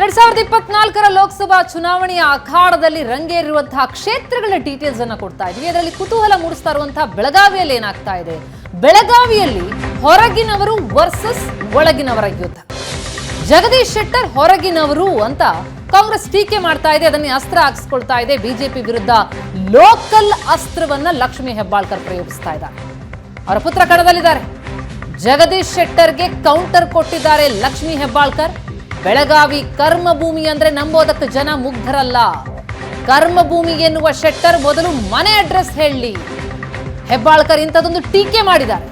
ಎರಡ್ ಸಾವಿರದ ಇಪ್ಪತ್ನಾಲ್ಕರ ಲೋಕಸಭಾ ಚುನಾವಣೆಯ ಅಖಾಡದಲ್ಲಿ ರಂಗೇರಿರುವಂತಹ ಕ್ಷೇತ್ರಗಳ ಡೀಟೇಲ್ಸ್ ಅನ್ನ ಕೊಡ್ತಾ ಇದ್ವಿ ಅದರಲ್ಲಿ ಕುತೂಹಲ ಮೂಡಿಸ್ತಾ ಇರುವಂತಹ ಬೆಳಗಾವಿಯಲ್ಲಿ ಏನಾಗ್ತಾ ಇದೆ? ಬೆಳಗಾವಿಯಲ್ಲಿ ಹೊರಗಿನವರು ವರ್ಸಸ್ ಒಳಗಿನವರ ಯುದ್ಧ. ಜಗದೀಶ್ ಶೆಟ್ಟರ್ ಹೊರಗಿನವರು ಅಂತ ಕಾಂಗ್ರೆಸ್ ಟೀಕೆ ಮಾಡ್ತಾ ಇದೆ. ಅದನ್ನೇ ಅಸ್ತ್ರ ಹಾಕಿಸ್ಕೊಳ್ತಾ ಇದೆ. ಬಿಜೆಪಿ ವಿರುದ್ಧ ಲೋಕಲ್ ಅಸ್ತ್ರವನ್ನ ಲಕ್ಷ್ಮಿ ಹೆಬ್ಬಾಳ್ಕರ್ ಪ್ರಯೋಗಿಸ್ತಾ ಇದ್ದಾರೆ. ಅವರ ಪುತ್ರ ಕಣದಲ್ಲಿದ್ದಾರೆ. ಜಗದೀಶ್ ಶೆಟ್ಟರ್ಗೆ ಕೌಂಟರ್ ಕೊಟ್ಟಿದ್ದಾರೆ ಲಕ್ಷ್ಮೀ ಹೆಬ್ಬಾಳ್ಕರ್. ಬೆಳಗಾವಿ ಕರ್ಮಭೂಮಿ ಅಂದ್ರೆ ನಂಬೋದಕ್ಕೆ ಜನ ಮುಗ್ಧರಲ್ಲ. ಕರ್ಮಭೂಮಿ ಎನ್ನುವ ಶೆಟ್ಟರ್ ಮೊದಲು ಮನೆ ಅಡ್ರೆಸ್ ಹೇಳಿ. ಹೆಬ್ಬಾಳ್ಕರ್ ಇಂಥದೊಂದು ಟೀಕೆ ಮಾಡಿದ್ದಾರೆ.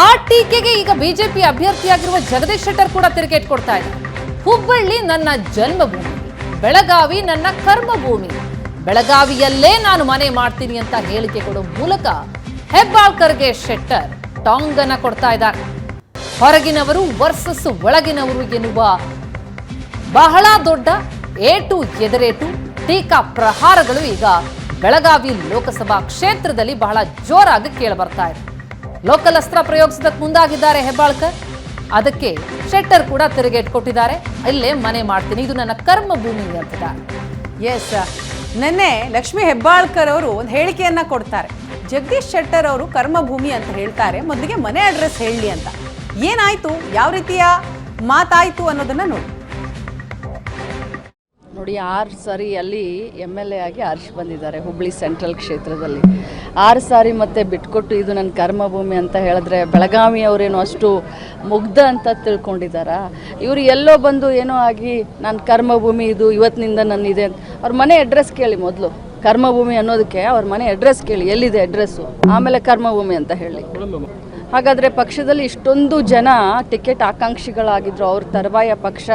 ಆ ಟೀಕೆಗೆ ಈಗ ಬಿಜೆಪಿ ಅಭ್ಯರ್ಥಿಯಾಗಿರುವ ಜಗದೀಶ್ ಶೆಟ್ಟರ್ ಕೂಡ ತಿರುಗೇಟ್ ಕೊಡ್ತಾ ಇದೆ ಹುಬ್ಬಳ್ಳಿ ನನ್ನ ಜನ್ಮಭೂಮಿ, ಬೆಳಗಾವಿ ನನ್ನ ಕರ್ಮಭೂಮಿ. ಬೆಳಗಾವಿಯಲ್ಲೇ ನಾನು ಮನೆ ಮಾಡ್ತೀನಿ ಅಂತ ಹೇಳಿಕೆ ಕೊಡೋ ಮೂಲಕ ಹೆಬ್ಬಾಳ್ಕರ್ಗೆ ಶೆಟ್ಟರ್ ಟಾಂಗ್ ಅನ್ನ ಕೊಡ್ತಾ ಇದ್ದಾರೆ. ಹೊರಗಿನವರು ವರ್ಸಸ್ ಒಳಗಿನವರು ಎನ್ನುವ ಬಹಳ ದೊಡ್ಡ ಏಟು ಎದರೇಟು ಟೀಕಾ ಪ್ರಹಾರಗಳು ಈಗ ಬೆಳಗಾವಿ ಲೋಕಸಭಾ ಕ್ಷೇತ್ರದಲ್ಲಿ ಬಹಳ ಜೋರಾಗಿ ಕೇಳಬರ್ತಾ ಇದೆ. ಲೋಕಲ್ ಅಸ್ತ್ರ ಪ್ರಯೋಗಿಸೋದಕ್ಕೆ ಮುಂದಾಗಿದ್ದಾರೆ ಹೆಬ್ಬಾಳ್ಕರ್. ಅದಕ್ಕೆ ಶೆಟ್ಟರ್ ಕೂಡ ತಿರುಗೇಟ್ ಕೊಟ್ಟಿದ್ದಾರೆ ಇಲ್ಲೇ ಮನೆ ಮಾಡ್ತೀನಿ, ಇದು ನನ್ನ ಕರ್ಮ ಭೂಮಿ ಅಂತಿದ್ದಾರೆ. ಎಸ್ ನಿನ್ನೆ ಲಕ್ಷ್ಮಿ ಹೆಬ್ಬಾಳ್ಕರ್ ಅವರು ಒಂದು ಹೇಳಿಕೆಯನ್ನ ಕೊಡ್ತಾರೆ. ಜಗದೀಶ್ ಶೆಟ್ಟರ್ ಅವರು ಕರ್ಮಭೂಮಿ ಅಂತ ಹೇಳ್ತಾರೆ, ಮೊದಲಿಗೆ ಮನೆ ಅಡ್ರೆಸ್ ಹೇಳಿ ಅಂತ. ಏನಾಯ್ತು? ಯಾವ ರೀತಿಯ ಮಾತಾಯ್ತು ಅನ್ನೋದನ್ನ ನೋಡಿ. ನೋಡಿ, ಆರು ಸಾರಿ ಅಲ್ಲಿ ಎಂ ಎಲ್ ಎ ಆಗಿ ಆರ್ಶ್ ಬಂದಿದ್ದಾರೆ ಹುಬ್ಳಿ ಸೆಂಟ್ರಲ್ ಕ್ಷೇತ್ರದಲ್ಲಿ. ಆರು ಸಾರಿ ಮತ್ತೆ ಬಿಟ್ಕೊಟ್ಟು ಇದು ನನ್ನ ಕರ್ಮಭೂಮಿ ಅಂತ ಹೇಳಿದ್ರೆ ಬೆಳಗಾವಿ ಅವರೇನು ಅಷ್ಟು ಮುಗ್ಧ ಅಂತ ತಿಳ್ಕೊಂಡಿದ್ದಾರಾ? ಇವರು ಎಲ್ಲೋ ಬಂದು ಏನೋ ಆಗಿ ನನ್ನ ಕರ್ಮಭೂಮಿ ಇದು, ಇವತ್ತಿನಿಂದ ನನ್ನಿದೆ ಅಂತ. ಅವ್ರ ಮನೆ ಅಡ್ರೆಸ್ ಕೇಳಿ ಮೊದಲು. ಕರ್ಮಭೂಮಿ ಅನ್ನೋದಕ್ಕೆ ಅವ್ರ ಮನೆ ಅಡ್ರೆಸ್ ಕೇಳಿ, ಎಲ್ಲಿದೆ ಅಡ್ರೆಸ್ಸು ಆಮೇಲೆ ಕರ್ಮಭೂಮಿ ಅಂತ ಹೇಳಿ. ಹಾಗಾದರೆ ಪಕ್ಷದಲ್ಲಿ ಇಷ್ಟೊಂದು ಜನ ಟಿಕೆಟ್ ಆಕಾಂಕ್ಷಿಗಳಾಗಿದ್ರು, ಅವ್ರ ತರುವಾಯ ಪಕ್ಷ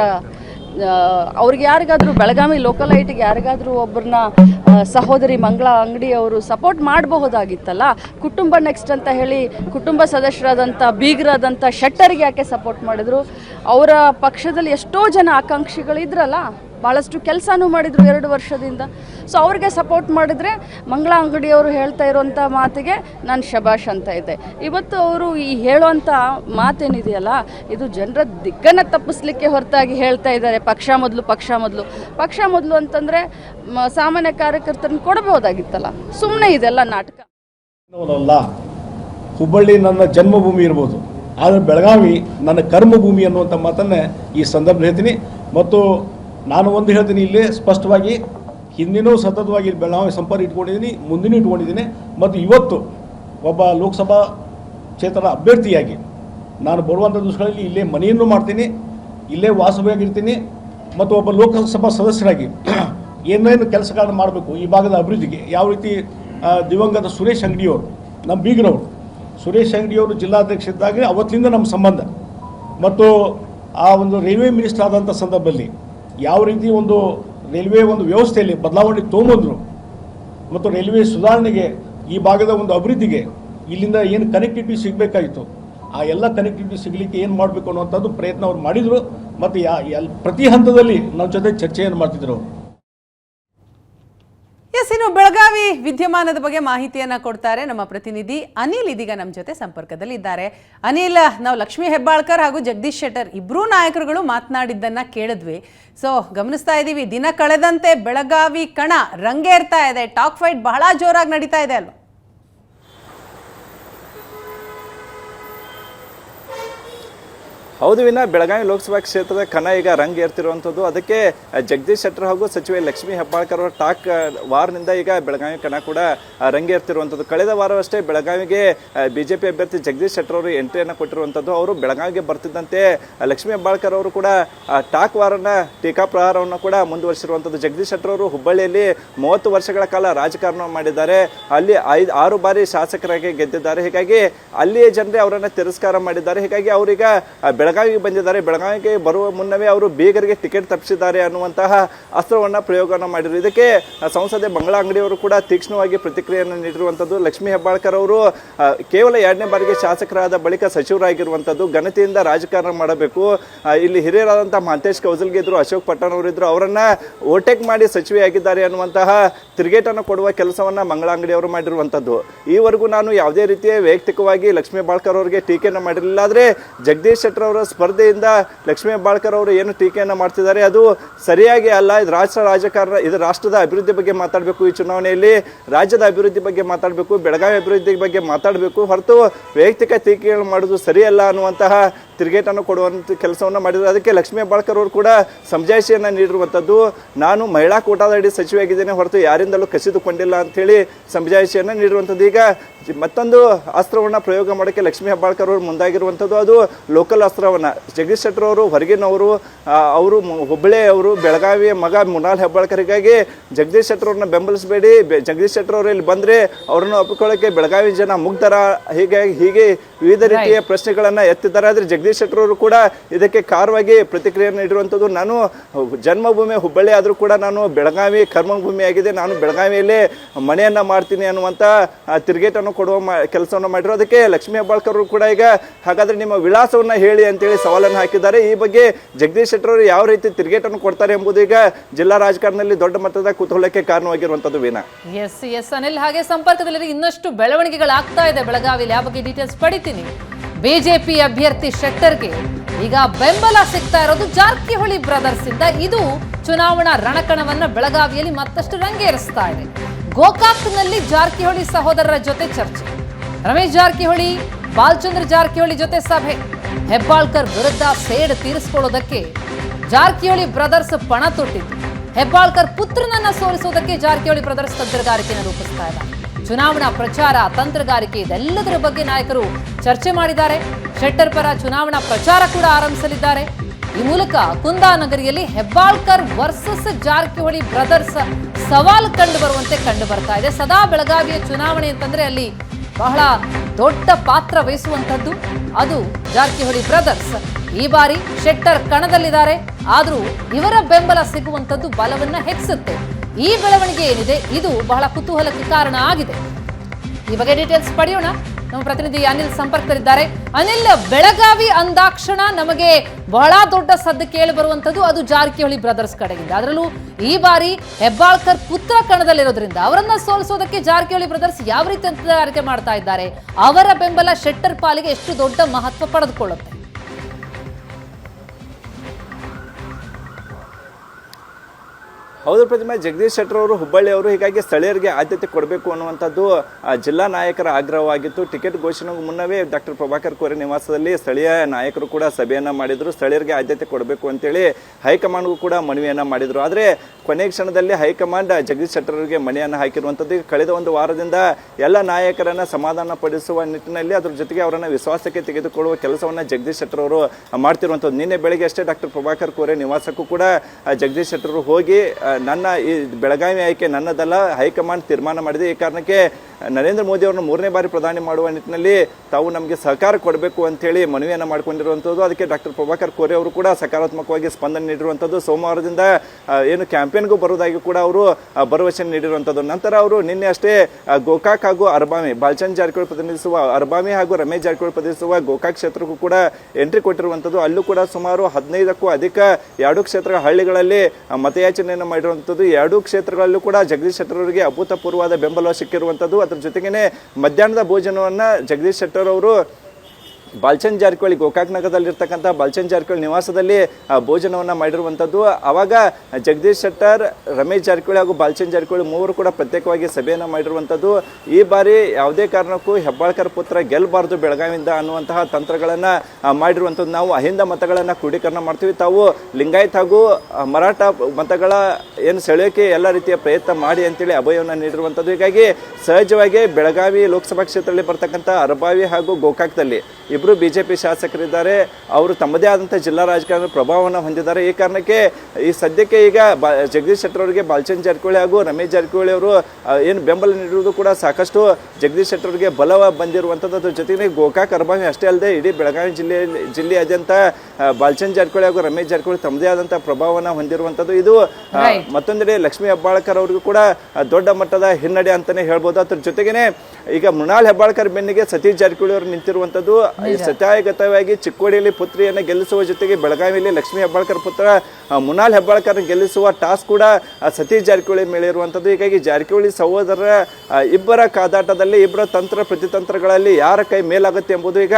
ಅವ್ರಿಗೆ ಯಾರಿಗಾದರೂ ಬೆಳಗಾವಿ ಲೋಕಲ್ ಐಟಿಗೆ ಯಾರಿಗಾದ್ರೂ ಒಬ್ಬರನ್ನ ಸಹೋದರಿ ಮಂಗಳ ಅಂಗಡಿ ಅವರು ಸಪೋರ್ಟ್ ಮಾಡಬಹುದಾಗಿತ್ತಲ್ಲ, ಕುಟುಂಬ ನೆಕ್ಸ್ಟ್ ಅಂತ ಹೇಳಿ, ಕುಟುಂಬ ಸದಸ್ಯರಾದಂಥ, ಬೀಗರಾದಂಥ ಶೆಟ್ಟರ್ಗೆ ಯಾಕೆ ಸಪೋರ್ಟ್ ಮಾಡಿದ್ರು? ಅವರ ಪಕ್ಷದಲ್ಲಿ ಎಷ್ಟೋ ಜನ ಆಕಾಂಕ್ಷಿಗಳಿದ್ರಲ್ಲ. ಭಾಳಷ್ಟು ಕೆಲಸನೂ ಮಾಡಿದರು ಎರಡು ವರ್ಷದಿಂದ. ಸೊ ಅವ್ರಿಗೆ ಸಪೋರ್ಟ್ ಮಾಡಿದರೆ ಮಂಗಳ ಅಂಗಡಿಯವರು ಹೇಳ್ತಾ ಇರುವಂಥ ಮಾತಿಗೆ ನಾನು ಶಬಾಷ್ ಅಂತ ಇದ್ದೆ. ಇವತ್ತು ಅವರು ಈ ಹೇಳುವಂಥ ಮಾತೇನಿದೆಯಲ್ಲ, ಇದು ಜನರ ದಿಕ್ಕನ್ನು ತಪ್ಪಿಸ್ಲಿಕ್ಕೆ ಹೊರತಾಗಿ ಹೇಳ್ತಾ ಇದ್ದಾರೆ. ಪಕ್ಷ ಮೊದಲು ಪಕ್ಷ ಮೊದಲು. ಪಕ್ಷ ಮೊದಲು ಅಂತಂದರೆ ಸಾಮಾನ್ಯ ಕಾರ್ಯಕರ್ತರನ್ನ ಕೊಡಬಹುದಾಗಿತ್ತಲ್ಲ. ಸುಮ್ಮನೆ ಇದೆಲ್ಲ ನಾಟಕ. ಹುಬ್ಬಳ್ಳಿ ನನ್ನ ಜನ್ಮಭೂಮಿ ಇರ್ಬೋದು. ಆದರೆ ಬೆಳಗಾವಿ ನನ್ನ ಕರ್ಮಭೂಮಿ ಅನ್ನುವಂಥ ಮಾತನ್ನೇ ಈ ಸಂದರ್ಭ ಹೇಳ್ತೀನಿ. ಮತ್ತು ನಾನು ಒಂದು ಹೇಳ್ತೀನಿ ಇಲ್ಲಿ ಸ್ಪಷ್ಟವಾಗಿ, ಹಿಂದಿನೂ ಸತತವಾಗಿ ಬೆಳಗಾವಿ ಸಂಪರ್ಕ ಇಟ್ಕೊಂಡಿದ್ದೀನಿ, ಮುಂದಿನೂ ಇಟ್ಕೊಂಡಿದ್ದೀನಿ, ಮತ್ತು ಇವತ್ತು ಒಬ್ಬ ಲೋಕಸಭಾ ಕ್ಷೇತ್ರದ ಅಭ್ಯರ್ಥಿಯಾಗಿ ನಾನು ಬರುವಂಥ ದಿವಸಗಳಲ್ಲಿ ಇಲ್ಲೇ ಮನೆಯನ್ನು ಮಾಡ್ತೀನಿ, ಇಲ್ಲೇ ವಾಸವಾಗಿರ್ತೀನಿ, ಮತ್ತು ಒಬ್ಬ ಲೋಕಸಭಾ ಸದಸ್ಯರಾಗಿ ಏನೇನು ಕೆಲಸಗಳನ್ನು ಮಾಡಬೇಕು, ಈ ಭಾಗದ ಅಭಿವೃದ್ಧಿಗೆ ಯಾವ ರೀತಿ ದಿವಂಗತ ಸುರೇಶ್ ಅಂಗಡಿಯವರು, ನಮ್ಮ ಬೀಗರವರು ಸುರೇಶ್ ಅಂಗಡಿಯವರು ಜಿಲ್ಲಾಧ್ಯಕ್ಷ ಇದ್ದಾಗ ಅವತ್ತಿಂದ ನಮ್ಮ ಸಂಬಂಧ. ಮತ್ತು ಆ ಒಂದು ರೈಲ್ವೆ ಮಿನಿಸ್ಟರ್ ಆದಂಥ ಸಂದರ್ಭದಲ್ಲಿ ಯಾವ ರೀತಿ ಒಂದು ರೈಲ್ವೆ ಒಂದು ವ್ಯವಸ್ಥೆಯಲ್ಲಿ ಬದಲಾವಣೆ ತೊಗೊಂಬಂದರು ಮತ್ತು ರೈಲ್ವೆ ಸುಧಾರಣೆಗೆ ಈ ಭಾಗದ ಒಂದು ಅಭಿವೃದ್ಧಿಗೆ ಇಲ್ಲಿಂದ ಏನು ಕನೆಕ್ಟಿವಿಟಿ ಸಿಗಬೇಕಾಗಿತ್ತು, ಆ ಎಲ್ಲ ಕನೆಕ್ಟಿವಿಟಿ ಸಿಗಲಿಕ್ಕೆ ಏನು ಮಾಡಬೇಕು ಅನ್ನುವಂಥದ್ದು ಪ್ರಯತ್ನ ಅವ್ರು ಮಾಡಿದರು. ಮತ್ತು ಯಾ ಎಲ್ ಪ್ರತಿ ಹಂತದಲ್ಲಿ ನಮ್ಮ ಜೊತೆ ಚರ್ಚೆಯನ್ನು ಮಾಡ್ತಿದ್ರು. ಎಸ್ ಬೆಳಗಾವಿ ವಿದ್ಯಮಾನದ ಬಗ್ಗೆ ಮಾಹಿತಿಯನ್ನ ಕೊಡ್ತಾರೆ. ನಮ್ಮ ಪ್ರತಿನಿಧಿ ಅನಿಲ್ ಇದೀಗ ನಮ್ಮ ಜೊತೆ ಸಂಪರ್ಕದಲ್ಲಿ ಇದ್ದಾರೆ ಅನಿಲ್, ನಾವು ಲಕ್ಷ್ಮಿ ಹೆಬ್ಬಾಳ್ಕರ್ ಹಾಗೂ ಜಗದೀಶ್ ಶೆಟ್ಟರ್ ಇಬ್ಬರೂ ನಾಯಕರುಗಳು ಮಾತನಾಡಿದ್ದನ್ನ ಕೇಳಿದ್ವಿ. ಸೊ, ಗಮನಿಸ್ತಾ ಇದ್ದೀವಿ ದಿನ ಕಳೆದಂತೆ ಬೆಳಗಾವಿ ಕಣ ರಂಗೇರ್ತಾ ಇದೆ. ಟಾಕ್ ಫೈಟ್ ಬಹಳ ಜೋರಾಗಿ ನಡೀತಾ ಇದೆ ಅಲ್ವಾ? ಹೌದು ವಿನ ಬೆಳಗಾವಿ ಲೋಕಸಭಾ ಕ್ಷೇತ್ರದ ಕಣ ಈಗ ರಂಗ್ ಏರ್ತಿರುವಂಥದ್ದು ಅದಕ್ಕೆ ಜಗದೀಶ್ ಶೆಟ್ಟರ್ ಹಾಗೂ ಸಚಿವೆ ಲಕ್ಷ್ಮೀ ಹೆಬ್ಬಾಳ್ಕರ್ ಅವರ ಟಾಕ್ ವಾರ್ನಿಂದ ಈಗ ಬೆಳಗಾವಿ ಕಣ ಕೂಡ ರಂಗೇರ್ತಿರುವಂಥದ್ದು. ಕಳೆದ ವಾರವಷ್ಟೇ ಬೆಳಗಾವಿಗೆ ಬಿಜೆಪಿ ಅಭ್ಯರ್ಥಿ ಜಗದೀಶ್ ಶೆಟ್ಟರ್ ಅವರು ಎಂಟ್ರಿಯನ್ನು ಕೊಟ್ಟಿರುವಂಥದ್ದು. ಅವರು ಬೆಳಗಾವಿಗೆ ಬರ್ತಿದ್ದಂತೆ ಲಕ್ಷ್ಮೀ ಹೆಬ್ಬಾಳ್ಕರ್ ಅವರು ಕೂಡ ಟಾಕ್ ವಾರನ್ನ, ಟೀಕಾ ಪ್ರಹಾರವನ್ನು ಕೂಡ ಮುಂದುವರಿಸಿರುವಂಥದ್ದು. ಜಗದೀಶ್ ಶೆಟ್ಟರ್ ಅವರು ಹುಬ್ಬಳ್ಳಿಯಲ್ಲಿ ಮೂವತ್ತು ವರ್ಷಗಳ ಕಾಲ ರಾಜಕಾರಣ ಮಾಡಿದ್ದಾರೆ. ಅಲ್ಲಿ ಐದು, ಆರು ಬಾರಿ ಶಾಸಕರಾಗಿ ಗೆದ್ದಿದ್ದಾರೆ. ಹೀಗಾಗಿ ಅಲ್ಲಿಯ ಜನರೇ ಅವರನ್ನು ತಿರಸ್ಕಾರ ಮಾಡಿದ್ದಾರೆ. ಹೀಗಾಗಿ ಅವರೀಗ ಬೆಳಗಾವಿಗೆ ಬಂದಿದ್ದಾರೆ. ಬೆಳಗಾವಿಗೆ ಬರುವ ಮುನ್ನವೇ ಅವರು ಬೇಗರಿಗೆ ಟಿಕೆಟ್ ತಪ್ಪಿಸಿದ್ದಾರೆ ಅನ್ನುವಂತಹ ಅಸ್ತ್ರವನ್ನು ಪ್ರಯೋಗವನ್ನು ಮಾಡಿದರು. ಇದಕ್ಕೆ ಸಂಸದ ಮಂಗಳ ಅಂಗಡಿಯವರು ಕೂಡ ತೀಕ್ಷ್ಣವಾಗಿ ಪ್ರತಿಕ್ರಿಯೆಯನ್ನು ನೀಡಿರುವಂಥದ್ದು ಲಕ್ಷ್ಮೀ ಹೆಬ್ಬಾಳ್ಕರ್ ಅವರು ಕೇವಲ ಎರಡನೇ ಬಾರಿಗೆ ಶಾಸಕರಾದ ಬಳಿಕ ಸಚಿವರಾಗಿರುವಂಥದ್ದು ಘನತೆಯಿಂದ ರಾಜಕಾರಣ ಮಾಡಬೇಕು. ಇಲ್ಲಿ ಹಿರಿಯರಾದಂಥ ಮಹಂತೇಶ್ ಕೌಸಲ್ಗೆ ಇದ್ರು ಅಶೋಕ್ ಪಟ್ಟಣ್ ಅವರಿದ್ದರು ಅವರನ್ನು ಓವರ್ಟೇಕ್ ಮಾಡಿ ಸಚಿವೆಯಾಗಿದ್ದಾರೆ ಅನ್ನುವಂತಹ ತಿರುಗೇಟನ್ನು ಕೊಡುವ ಕೆಲಸವನ್ನು ಮಂಗಳ ಅಂಗಡಿಯವರು ಮಾಡಿರುವಂಥದ್ದು ಈವರೆಗೂ ನಾನು ಯಾವುದೇ ರೀತಿಯ ವೈಯಕ್ತಿಕವಾಗಿ ಲಕ್ಷ್ಮೀ ಬಾಳ್ಕರ್ ಅವರಿಗೆ ಟೀಕೆಯನ್ನು ಮಾಡಿರಲಿಲ್ಲ. ಆದರೆ ಜಗದೀಶ್ ಶೆಟ್ಟರ್ ಅವರ ಸ್ಪರ್ಧೆಯಿಂದ ಲಕ್ಷ್ಮೀ ಹೆಬ್ಬಾಳ್ಕರ್ ಅವರು ಏನು ಟೀಕೆಯನ್ನು ಮಾಡ್ತಿದ್ದಾರೆ, ಅದು ಸರಿಯಾಗಿ ಅಲ್ಲ. ಇದು ರಾಷ್ಟ್ರ ರಾಜಕಾರಣ, ಇದು ರಾಷ್ಟ್ರದ ಅಭಿವೃದ್ಧಿ ಬಗ್ಗೆ ಮಾತಾಡಬೇಕು ಈ ಚುನಾವಣೆಯಲ್ಲಿ. ರಾಜ್ಯದ ಅಭಿವೃದ್ಧಿ ಬಗ್ಗೆ ಮಾತಾಡಬೇಕು, ಬೆಳಗಾವಿ ಅಭಿವೃದ್ಧಿ ಬಗ್ಗೆ ಮಾತಾಡಬೇಕು ಹೊರತು ವೈಯಕ್ತಿಕ ಟೀಕೆಗಳು ಮಾಡೋದು ಸರಿಯಲ್ಲ ಅನ್ನುವಂತಹ ತಿರುಗೇಟನ್ನು ಕೊಡುವಂಥ ಕೆಲಸವನ್ನು ಮಾಡಿದ್ರು. ಅದಕ್ಕೆ ಲಕ್ಷ್ಮೀ ಹೆಬ್ಬಾಳ್ಕರ್ ಅವರು ಕೂಡ ಸಮಜಾಯಿಷಿಯನ್ನು ನೀಡಿರುವಂಥದ್ದು. ನಾನು ಮಹಿಳಾ ಕೋಟಾದಡಿ ಸಚಿವೆಯಾಗಿದ್ದೇನೆ ಹೊರತು ಯಾರಿಂದಲೂ ಕಸಿದುಕೊಂಡಿಲ್ಲ ಅಂಥೇಳಿ ಸಮಜಾಯಿಷಿಯನ್ನು ನೀಡಿರುವಂಥದ್ದು. ಈಗ ಮತ್ತೊಂದು ಅಸ್ತ್ರವನ್ನು ಪ್ರಯೋಗ ಮಾಡೋಕ್ಕೆ ಲಕ್ಷ್ಮೀ ಹೆಬ್ಬಾಳ್ಕರ್ ಅವರು ಮುಂದಾಗಿರುವಂಥದ್ದು. ಅದು ಲೋಕಲ್ ಅಸ್ತ್ರವನ್ನು. ಜಗದೀಶ್ ಶೆಟ್ಟರ್ ಅವರು, ಹೊರಗಿನವರು ಅವರು ಹುಬ್ಬಳ್ಳಿಯವರು ಬೆಳಗಾವಿಯ ಮಗ ಮುನಾಲ್ ಹೆಬ್ಬಾಳ್ಕರಿಗಾಗಿ ಜಗದೀಶ್ ಶೆಟ್ಟರ್ ಅವ್ರನ್ನ ಬೆಂಬಲಿಸಬೇಡಿ. ಜಗದೀಶ್ ಶೆಟ್ಟರ್ ಅವರು ಇಲ್ಲಿ ಬಂದರೆ ಅವರನ್ನು ಒಪ್ಪಿಕೊಳ್ಳೋಕ್ಕೆ ಬೆಳಗಾವಿ ಜನ ಮುಗ್ಧರ. ಹೀಗಾಗಿ ಹೀಗೆ ವಿವಿಧ ರೀತಿಯ ಪ್ರಶ್ನೆಗಳನ್ನು ಎತ್ತಿದ್ದಾರೆ. ಆದರೆ ಜಗದೀಶ್ ಶೆಟ್ಟರ್ ಅವರು ಕೂಡ ಇದಕ್ಕೆ ಕಾರವಾಗಿ ಪ್ರತಿಕ್ರಿಯೆಯನ್ನು ನೀಡಿರುವಂಥದ್ದು ನಾನು ಜನ್ಮಭೂಮಿ ಹುಬ್ಬಳ್ಳಿ ಆದರೂ ಕೂಡ ನಾನು ಬೆಳಗಾವಿ ಕರ್ಮಭೂಮಿ ಆಗಿದೆ. ನಾನು ಬೆಳಗಾವಿಯಲ್ಲಿ ಮನೆಯನ್ನ ಮಾಡ್ತೀನಿ ಅನ್ನುವಂತ ತಿರುಗೇಟನ್ನು ಕೊಡುವ ಮಾ- ಕೆಲಸವನ್ನು ಮಾಡಿರೋ ಅದಕ್ಕೆ ಲಕ್ಷ್ಮೀ ಹೆಬ್ಬಾಳ್ಕರ್ ಅವರು ಕೂಡ ಈಗ ಹಾಗಾದ್ರೆ ನಿಮ್ಮ ವಿಳಾಸವನ್ನ ಹೇಳಿ ಅಂತೇಳಿ ಸವಾಲನ್ನು ಹಾಕಿದ್ದಾರೆ. ಈ ಬಗ್ಗೆ ಜಗದೀಶ್ ಶೆಟ್ಟರ್ ಅವರು ಯಾವ ರೀತಿ ತಿರುಗೇಟನ್ನು ಕೊಡ್ತಾರೆ ಎಂಬುದು ಈಗ ಜಿಲ್ಲಾ ರಾಜಕಾರಣದಲ್ಲಿ ದೊಡ್ಡ ಮಟ್ಟದ ಕುತೂಹಲಕ್ಕೆ ಕಾರಣವಾಗಿರುವಂಥದ್ದು ವೀಣಾ. ಎಸ್ ಎಸ್ ಅನಿಲ್ ಹಾಗೆ ಸಂಪರ್ಕದಲ್ಲಿ ಇನ್ನಷ್ಟು ಬೆಳವಣಿಗೆಗಳಾಗ್ತಾ ಇದೆ. ಬೆಳಗಾವಿಯಲ್ಲಿ ಯಾವ ಬಗ್ಗೆ ಡೀಟೇಲ್ಸ್ ಪಡಿತೀನಿ ಬಿಜೆಪಿ ಅಭ್ಯರ್ಥಿ ಶೆಟ್ಟರ್ಗೆ ಈಗ ಬೆಂಬಲ ಸಿಗ್ತಾ ಇರೋದು ಜಾರಕಿಹೊಳಿ ಬ್ರದರ್ಸ್ ಇಂದ. ಇದು ಚುನಾವಣಾ ರಣಕಣವನ್ನ ಬೆಳಗಾವಿಯಲ್ಲಿ ಮತ್ತಷ್ಟು ರಂಗೇರಿಸ್ತಾ ಇದೆ. ಗೋಕಾಕ್ನಲ್ಲಿ ಜಾರಕಿಹೊಳಿ ಸಹೋದರರ ಜೊತೆ ಚರ್ಚೆ. ರಮೇಶ್ ಜಾರಕಿಹೊಳಿ, ಬಾಲಚಂದ್ರ ಜಾರಕಿಹೊಳಿ ಜೊತೆ ಸಭೆ. ಹೆಬ್ಬಾಳ್ಕರ್ ವಿರುದ್ಧ ಸೇಡ್ ತೀರಿಸಿಕೊಳ್ಳೋದಕ್ಕೆ ಜಾರಕಿಹೊಳಿ ಬ್ರದರ್ಸ್ ಪಣ ತೊಟ್ಟಿತ್ತು ಹೆಬ್ಬಾಳ್ಕರ್ ಪುತ್ರನನ್ನ ಸೋಲಿಸುವುದಕ್ಕೆ ಜಾರಕಿಹೊಳಿ ಬ್ರದರ್ಸ್ ತಂತ್ರಗಾರಿಕೆಯನ್ನು ರೂಪಿಸ್ತಾ ಇದ್ದಾರೆ. ಚುನಾವಣಾ ಪ್ರಚಾರ, ತಂತ್ರಗಾರಿಕೆ ಇದೆಲ್ಲದರ ಬಗ್ಗೆ ನಾಯಕರು ಚರ್ಚೆ ಮಾಡಿದ್ದಾರೆ. ಶೆಟ್ಟರ್ ಪರ ಚುನಾವಣಾ ಪ್ರಚಾರ ಕೂಡ ಆರಂಭಿಸಲಿದ್ದಾರೆ. ಈ ಮೂಲಕ ಕುಂದಾನಗರಿಯಲ್ಲಿ ಹೆಬ್ಬಾಳ್ಕರ್ ವರ್ಸಸ್ ಜಾರಕಿಹೊಳಿ ಬ್ರದರ್ಸ್ ಸವಾಲು ಕಂಡು ಬರುವಂತೆ ಕಂಡು ಬರ್ತಾ ಇದೆ. ಸದಾ ಬೆಳಗಾವಿಯ ಚುನಾವಣೆ ಅಂತಂದ್ರೆ ಅಲ್ಲಿ ಬಹಳ ದೊಡ್ಡ ಪಾತ್ರ ವಹಿಸುವಂಥದ್ದು. ಅದು ಜಾರಕಿಹೊಳಿ ಬ್ರದರ್ಸ್. ಈ ಬಾರಿ ಶೆಟ್ಟರ್ ಕಣದಲ್ಲಿದ್ದಾರೆ. ಆದರೂ ಇವರ ಬೆಂಬಲ ಸಿಗುವಂಥದ್ದು ಬಲವನ್ನ ಹೆಚ್ಚಿಸುತ್ತೆ. ಈ ಬೆಳವಣಿಗೆ ಏನಿದೆ, ಇದು ಬಹಳ ಕುತೂಹಲಕ್ಕೆ ಕಾರಣ ಆಗಿದೆ. ಈ ಬಗ್ಗೆ ಡೀಟೇಲ್ಸ್ ಪಡೆಯೋಣ. ನಮ್ಮ ಪ್ರತಿನಿಧಿ ಅನಿಲ್ ಸಂಪರ್ಕದಲ್ಲಿದ್ದಾರೆ. ಅನಿಲ್, ಬೆಳಗಾವಿ ಅಂದಾಕ್ಷಣ ನಮಗೆ ಬಹಳ ದೊಡ್ಡ ಸದ್ದು ಕೇಳಿ ಬರುವಂತದ್ದು ಅದು ಜಾರಕಿಹೊಳಿ ಬ್ರದರ್ಸ್ ಕಡೆಯಿಂದ. ಅದರಲ್ಲೂ ಈ ಬಾರಿ ಹೆಬ್ಬಾಳ್ಕರ್ ಪುತ್ರ ಕಣದಲ್ಲಿರೋದ್ರಿಂದ ಅವರನ್ನ ಸೋಲಿಸೋದಕ್ಕೆ ಜಾರಕಿಹೊಳಿ ಬ್ರದರ್ಸ್ ಯಾವ ರೀತಿ ತಂತ್ರಗಾರಿಕೆ ಮಾಡ್ತಾ ಇದ್ದಾರೆ, ಅವರ ಬೆಂಬಲ ಶೆಟ್ಟರ್ ಪಾಲಿಗೆ ಎಷ್ಟು ದೊಡ್ಡ ಮಹತ್ವ ಪಡೆದುಕೊಳ್ಳುತ್ತೆ? ಹೌದು ಪ್ರತಿಮೆ, ಜಗದೀಶ್ ಶೆಟ್ಟರ್ ಅವರು ಹುಬ್ಬಳ್ಳಿ ಅವರು ಹೀಗಾಗಿ ಸ್ಥಳೀಯರಿಗೆ ಆದ್ಯತೆ ಕೊಡಬೇಕು ಅನ್ನುವಂಥದ್ದು ಜಿಲ್ಲಾ ನಾಯಕರ ಆಗ್ರಹವಾಗಿತ್ತು. ಟಿಕೆಟ್ ಘೋಷಣೆಗೂ ಮುನ್ನವೇ ಡಾಕ್ಟರ್ ಪ್ರಭಾಕರ್ ಕೋರೆ ನಿವಾಸದಲ್ಲಿ ಸ್ಥಳೀಯ ನಾಯಕರು ಕೂಡ ಸಭೆಯನ್ನು ಮಾಡಿದರು. ಸ್ಥಳೀಯರಿಗೆ ಆದ್ಯತೆ ಕೊಡಬೇಕು ಅಂತೇಳಿ ಹೈಕಮಾಂಡ್ಗೂ ಕೂಡ ಮನವಿಯನ್ನು ಮಾಡಿದರು. ಆದರೆ ಕೊನೆ ಕ್ಷಣದಲ್ಲಿ ಹೈಕಮಾಂಡ್ ಜಗದೀಶ್ ಶೆಟ್ಟರ್ ಅವರಿಗೆ ಮನೆಯನ್ನು ಹಾಕಿರುವಂಥದ್ದು. ಕಳೆದ ಒಂದು ವಾರದಿಂದ ಎಲ್ಲ ನಾಯಕರನ್ನು ಸಮಾಧಾನ ಪಡಿಸುವ ನಿಟ್ಟಿನಲ್ಲಿ ಅದರ ಜೊತೆಗೆ ಅವರನ್ನು ವಿಶ್ವಾಸಕ್ಕೆ ತೆಗೆದುಕೊಳ್ಳುವ ಕೆಲಸವನ್ನು ಜಗದೀಶ್ ಶೆಟ್ಟರ್ ಅವರು ಮಾಡ್ತಿರುವಂಥದ್ದು. ನಿನ್ನೆ ಬೆಳಗ್ಗೆ ಅಷ್ಟೇ ಡಾಕ್ಟರ್ ಪ್ರಭಾಕರ್ ಕೋರೆ ನಿವಾಸಕ್ಕೂ ಕೂಡ ಜಗದೀಶ್ ಶೆಟ್ಟರ್ ಹೋಗಿ ನನ್ನ ಈ ಬೆಳಗಾವಿ ಆಯ್ಕೆ ನನ್ನದಲ್ಲ ಹೈಕಮಾಂಡ್ ತೀರ್ಮಾನ ಮಾಡಿದೆ. ಈ ಕಾರಣಕ್ಕೆ ನರೇಂದ್ರ ಮೋದಿ ಅವರನ್ನು ಮೂರನೇ ಬಾರಿ ಪ್ರಧಾನಿ ಮಾಡುವ ನಿಟ್ಟಿನಲ್ಲಿ ತಾವು ನಮಗೆ ಸಹಕಾರ ಕೊಡಬೇಕು ಅಂತೇಳಿ ಮನವಿಯನ್ನು ಮಾಡಿಕೊಂಡಿರುವಂಥದ್ದು. ಅದಕ್ಕೆ ಡಾಕ್ಟರ್ ಪ್ರಭಾಕರ್ ಕೋರೆ ಅವರು ಕೂಡ ಸಕಾರಾತ್ಮಕವಾಗಿ ಸ್ಪಂದನೆ ನೀಡಿರುವಂಥದ್ದು. ಸೋಮವಾರದಿಂದ ಏನು ಕ್ಯಾಂಪೇನ್ಗೂ ಬರುವುದಾಗಿ ಕೂಡ ಅವರು ಭರವಸೆ ನೀಡಿರುವಂಥದ್ದು. ನಂತರ ಅವರು ನಿನ್ನೆ ಅಷ್ಟೇ ಗೋಕಾಕ್ ಹಾಗೂ ಅರ್ಬಾಮಿ, ಬಾಲ್ಚಂದ್ ಜಾರಕಿಹೊಳಿ ಪ್ರತಿನಿಧಿಸುವ, ಅರ್ಬಾಮಿ ಹಾಗೂ ರಮೇಶ್ ಜಾರಕಿಹೊಳಿ ಪ್ರತಿನಿಧಿಸುವ ಗೋಕಾಕ್ ಕ್ಷೇತ್ರಕ್ಕೂ ಕೂಡ ಎಂಟ್ರಿ ಕೊಟ್ಟಿರುವಂಥದ್ದು. ಅಲ್ಲೂ ಕೂಡ ಸುಮಾರು ಹದಿನೈದಕ್ಕೂ ಅಧಿಕ ಎರಡು ಕ್ಷೇತ್ರ ಹಳ್ಳಿಗಳಲ್ಲಿ ಮತಯಾಚನೆಯನ್ನು ಮಾಡಿರುವಂಥದ್ದು. ಎರಡೂ ಕ್ಷೇತ್ರಗಳಲ್ಲೂ ಕೂಡ ಜಗದೀಶ್ ಶೆಟ್ಟರ್ ಅವರಿಗೆ ಅಭೂತಪೂರ್ವವಾದ ಬೆಂಬಲ ಸಿಕ್ಕಿರುವಂಥದ್ದು. ಅದ್ರ ಜೊತೆಗೇನೆ ಮಧ್ಯಾಹ್ನದ ಭೋಜನವನ್ನ ಜಗದೀಶ್ ಶೆಟ್ಟರ್ ಅವರು ಬಾಲ್ಚಂದ್ ಜಾರಕಿಹೊಳಿ ಗೋಕಾಕ್ ನಗರದಲ್ಲಿರ್ತಕ್ಕಂಥ ಬಾಲ್ಚಂದ್ ಜಾರಕಿಹೊಳಿ ನಿವಾಸದಲ್ಲಿ ಭೋಜನವನ್ನು ಮಾಡಿರುವಂಥದ್ದು. ಆವಾಗ ಜಗದೀಶ್ ಶೆಟ್ಟರ್, ರಮೇಶ್ ಜಾರಕಿಹೊಳಿ ಹಾಗೂ ಬಾಲ್ಚಂದ್ ಜಾರಕಿಹೊಳಿ ಮೂವರು ಕೂಡ ಪ್ರತ್ಯೇಕವಾಗಿ ಸಭೆಯನ್ನು ಮಾಡಿರುವಂಥದ್ದು. ಈ ಬಾರಿ ಯಾವುದೇ ಕಾರಣಕ್ಕೂ ಹೆಬ್ಬಾಳ್ಕರ್ ಪುತ್ರ ಗೆಲ್ಲಬಾರ್ದು ಬೆಳಗಾವಿಯಿಂದ ಅನ್ನುವಂತಹ ತಂತ್ರಗಳನ್ನು ಮಾಡಿರುವಂಥದ್ದು. ನಾವು ಅಹಿಂದ ಮತಗಳನ್ನು ಕ್ರೋಢೀಕರಣ ಮಾಡ್ತೀವಿ. ತಾವು ಲಿಂಗಾಯತ್ ಹಾಗೂ ಮರಾಠ ಮತಗಳ ಏನು ಸೆಳೆಯೋಕೆ ಎಲ್ಲ ರೀತಿಯ ಪ್ರಯತ್ನ ಮಾಡಿ ಅಂತೇಳಿ ಅಭಯವನ್ನು ನೀಡಿರುವಂಥದ್ದು. ಹೀಗಾಗಿ ಸಹಜವಾಗಿ ಬೆಳಗಾವಿ ಲೋಕಸಭಾ ಕ್ಷೇತ್ರದಲ್ಲಿ ಬರ್ತಕ್ಕಂಥ ಅರಬಾವಿ ಹಾಗೂ ಗೋಕಾಕ್ದಲ್ಲಿ ಇಬ್ಬರು ಬಿಜೆಪಿ ಶಾಸಕರಿದ್ದಾರೆ. ಅವರು ತಮ್ಮದೇ ಆದಂಥ ಜಿಲ್ಲಾ ರಾಜಕಾರಣದ ಪ್ರಭಾವವನ್ನು ಹೊಂದಿದ್ದಾರೆ. ಈ ಕಾರಣಕ್ಕೆ ಈ ಸದ್ಯಕ್ಕೆ ಈಗ ಬಾ ಜಗದೀಶ್ ಶೆಟ್ಟರ್ ಅವರಿಗೆ ಬಾಲ್ಚಂದ್ ಜಾರಕಿಹೊಳಿ ಹಾಗೂ ರಮೇಶ್ ಜಾರಕಿಹೊಳಿ ಅವರು ಏನು ಬೆಂಬಲ ನೀಡಿರುವುದು ಕೂಡ ಸಾಕಷ್ಟು ಜಗದೀಶ್ ಶೆಟ್ಟರ್ ಅವರಿಗೆ ಬಲ ಬಂದಿರುವಂಥದ್ದು ಅದ್ರ ಜೊತೆಗೆ ಗೋಕಾಕ್ ಅರ್ಬಾನಿ ಅಷ್ಟೇ ಅಲ್ಲದೆ ಇಡೀ ಬೆಳಗಾವಿ ಜಿಲ್ಲೆಯಲ್ಲಿ ಜಿಲ್ಲೆಯಾದ್ಯಂತ ಬಾಲಚಂದ್ರ ಬಾಲ್ಚಂದ್ ಜಾರಕಿಹೊಳಿ ಹಾಗೂ ರಮೇಶ್ ಜಾರಕಿಹೊಳಿ ತಮ್ಮದೇ ಆದಂಥ ಪ್ರಭಾವವನ್ನು ಹೊಂದಿರುವಂಥದ್ದು ಇದು. ಮತ್ತೊಂದೆಡೆ ಲಕ್ಷ್ಮೀ ಹೆಬ್ಬಾಳ್ಕರ್ ಅವರಿಗೂ ಕೂಡ ದೊಡ್ಡ ಮಟ್ಟದ ಹಿನ್ನಡೆ ಅಂತಾನೆ ಹೇಳ್ಬೋದು. ಅದ್ರ ಜೊತೆಗೇನೆ ಈಗ ಮೃಣಾಲ್ ಹೆಬ್ಬಾಳ್ಕರ್ ಬೆನ್ನಿಗೆ ಸತೀಶ್ ಜಾರಕಿಹೊಳಿ ಅವರು ನಿಂತಿರುವಂಥದ್ದು ನಿಜ. ಸತ್ಯಾಗತವಾಗಿ ಚಿಕ್ಕೋಡಿಯಲ್ಲಿ ಪುತ್ರಿಯನ್ನು ಗೆಲ್ಲಿಸುವ ಜೊತೆಗೆ ಬೆಳಗಾವಿಯಲ್ಲಿ ಲಕ್ಷ್ಮೀ ಹೆಬ್ಬಾಳ್ಕರ್ ಪುತ್ರ ಮುನಾಲ್ ಹೆಬ್ಬಾಳ್ಕರ್ ಗೆಲ್ಲಿಸುವ ಟಾಸ್ಕ್ ಕೂಡ ಸತೀಶ್ ಜಾರಕಿಹೊಳಿ ಮೇಲಿರುವಂಥದ್ದು. ಹೀಗಾಗಿ ಜಾರಕಿಹೊಳಿ ಸಹೋದರರ ಇಬ್ಬರ ಕಾದಾಟದಲ್ಲಿ ಇಬ್ಬರ ತಂತ್ರ ಪ್ರತಿತಂತ್ರಗಳಲ್ಲಿ ಯಾರ ಕೈ ಮೇಲಾಗುತ್ತೆ ಎಂಬುದು ಈಗ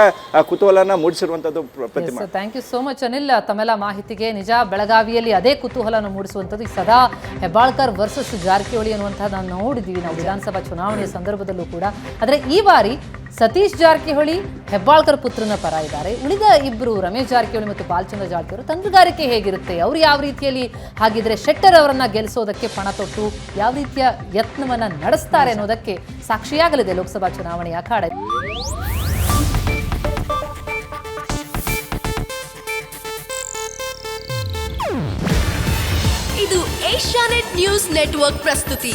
ಕುತೂಹಲನ ಮೂಡಿಸಿರುವಂಥದ್ದು ಪ್ರತಿ Pratima. Thank you so much Anil ತಮ್ಮೆಲ್ಲ ಮಾಹಿತಿಗೆ ನಿಜ ಬೆಳಗಾವಿಯಲ್ಲಿ ಅದೇ ಕುತೂಹಲನ ಮೂಡಿಸುವಂಥದ್ದು. ಈ ಸದಾ ಹೆಬ್ಬಾಳ್ಕರ್ ವರ್ಸಸ್ ಜಾರಕಿಹೊಳಿ ಅನ್ನುವಂಥದ್ದು ನಾವು ನೋಡಿದ್ದೀವಿ ನಾವು. ವಿಧಾನಸಭಾ ಚುನಾವಣೆಯ ಸಂದರ್ಭದಲ್ಲೂ ಕೂಡ. ಆದರೆ ಈ ಬಾರಿ ಸತೀಶ್ ಜಾರಕಿಹೊಳಿ, ಹೆಬ್ಬಾಳ್ಕರ್ ಪುತ್ರನ ಪರ ಇದ್ದಾರೆ. ಉಳಿದ ಇಬ್ಬರು ರಮೇಶ್ ಜಾರಕಿಹೊಳಿ ಮತ್ತು ಬಾಲಚಂದ್ರ ಜಾರಕಿಹೊಳಿ ತಂತ್ರಗಾರಿಕೆ ಹೇಗಿರುತ್ತೆ? ಅವರು ಯಾವ ರೀತಿಯಲ್ಲಿ ಹಾಗಿದ್ರೆ ಶೆಟ್ಟರ್ ಅವರನ್ನ ಗೆಲ್ಲಿಸೋದಕ್ಕೆ ಪಣ ತೊಟ್ಟು ಯಾವ ರೀತಿಯ ಯತ್ನವನ್ನ ನಡೆಸ್ತಾರೆ ಅನ್ನೋದಕ್ಕೆ ಸಾಕ್ಷಿಯಾಗಲಿದೆ ಲೋಕಸಭಾ ಚುನಾವಣೆಯ ಅಖಾಡ. ಇದು ಏಷ್ಯಾನೆಟ್ ನ್ಯೂಸ್ ನೆಟ್ವರ್ಕ್ ಪ್ರಸ್ತುತಿ.